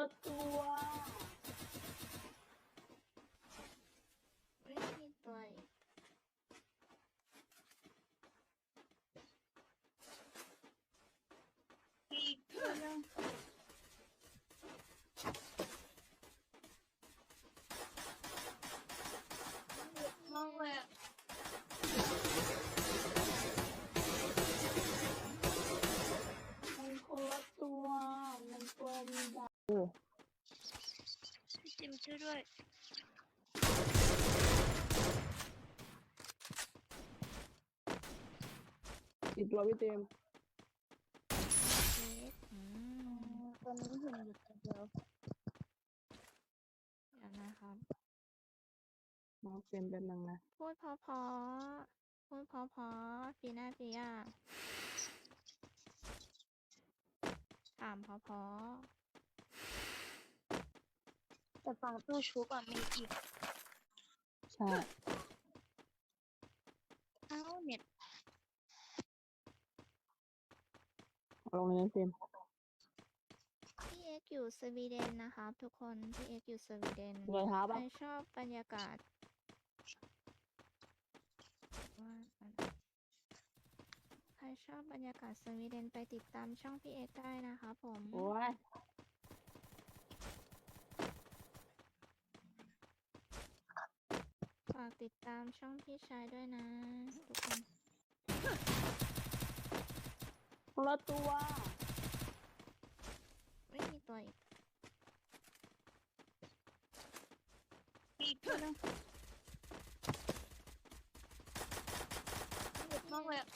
ละ กตัวพี่เต็มเค้กอืมตอนนี้เห็นอยู่ตัวเดียวเดี๋ยวนะครับ น้องเต็มเป็นนังนะพูดเพอๆพูดเพอๆฟีน่าฟีย่าถามเพอแต่ฝั่งตู้ชุบอะมีอีก ใช่ เอ้าเน็ต เอา ลงเลยนะเต็มๆพี่เอ็กซ์อยู่สวีเดนนะครับทุกคน พี่เอ็กซ์อยู่สวีเดนรอยเท้าใครปะชอบบรรยากาศว่าใครชอบบรรยากาศสวีเดนไปติดตามช่องพี่เอ็กซ์ได้นะคะผม โอ้ยฝากติดตามช่องพี่ชายด้วยนะทุกคน คนละตัว ไม่มีตัวอีกอีกตัวหนึงเน็ตมากเลยอะ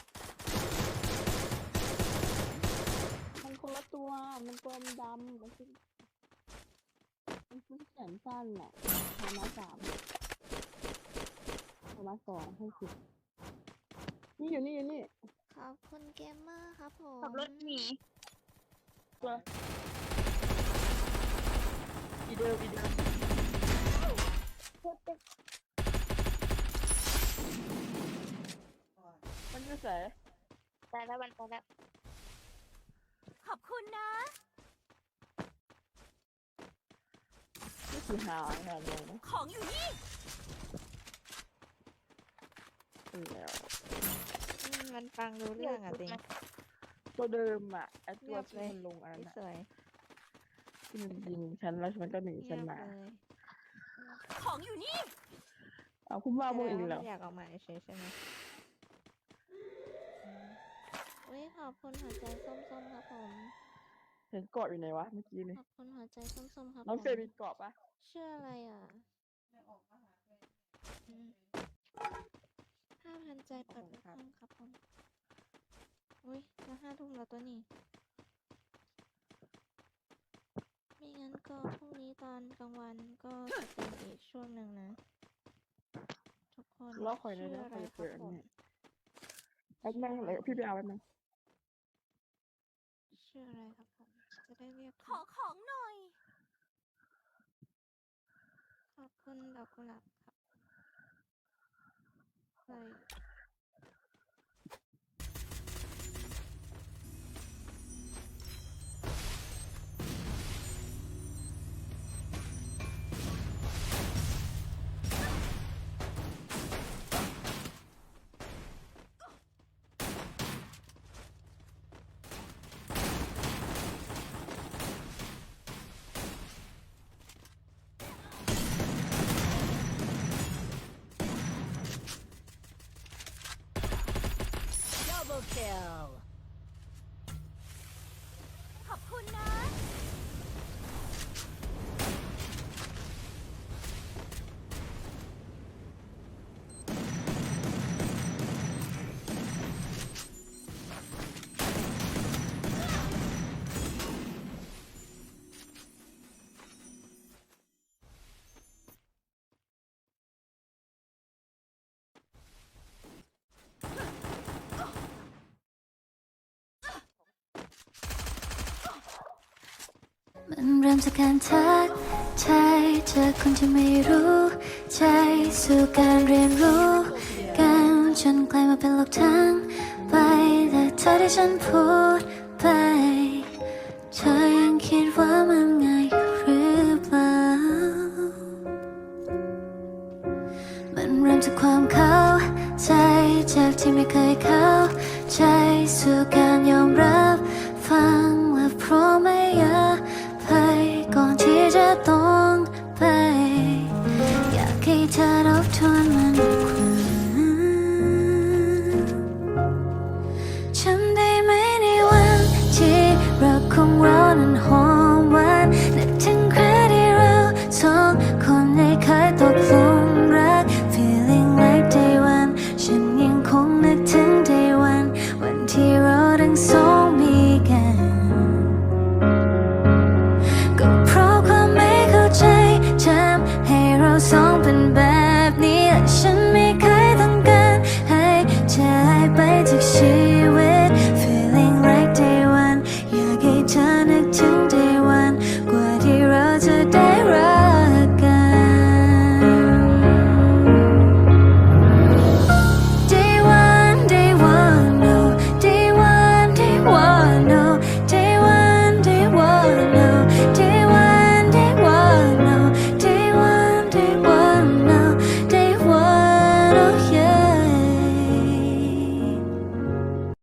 มันคนละตัว มันตัวมันดำมันคือมันคือแขนสั้นอะทามาสามทามาสองให้สิบนี่อยู่นี่อยู่นี่ ขอบคุณเกมเมอร์ครับผมขับรถหนีตัวอีเดิมอีเดิมมันจะใส่ตายแล้ววันตายแล้วขอบคุณนะไม่คือหาหาเลยนะของอยู่นี่เป็นแล้ว มันฟังรู้เรื่องอะติงตัวเดิมอะไอตัเงีวยบที่เลยมันลงอันนั้นสอะวยที่มันยิงฉันแล้วมันก็หนีเงีฉัยนบมาเลยของอยู่นี่ เอาคุณว่าโมงอีกแสดงแล้ว่าวมันอยากออกมาเฉยๆใช่ไหมอืมอุ้ยขอบคุณหัวใจส้มๆครับผม เห็นเกาะอยู่ไหนวะเมื่อกี้นี่ขอบคุณหัวใจส้มๆครับน้องผเฟรมมมีเกาะปะ ชื่ออะไรอะอืม ห้าพันใจเปิดไปห้องครับผมอุ้ยจะห้าทุ่มแล้วตัวนี้ ไม่งั้นก็พรุ่งนี้ตอนกลางวันก็จะเป็นอีกช่วงหนึ่งนะ ทุกคนรอคอยเลยชื่อนะอะไรคอยครัเปิบดอันผมนี้แป๊บนึงเลยพี่ไปเอาแป๊บนึงชื่ออะไรครับผม จะได้เรียกขอของหน่อย ขอบคุณดอกกุหลาบ ค มันเริ่มจากการทักใจเจกคนที่ไม่รู้ ใจสู่การเรียนรู้กันจนกลายมาเป็นโลกทั้งไปแต่เธอที่ฉันพูดไปเธอ เป็นแบบนี้และฉัน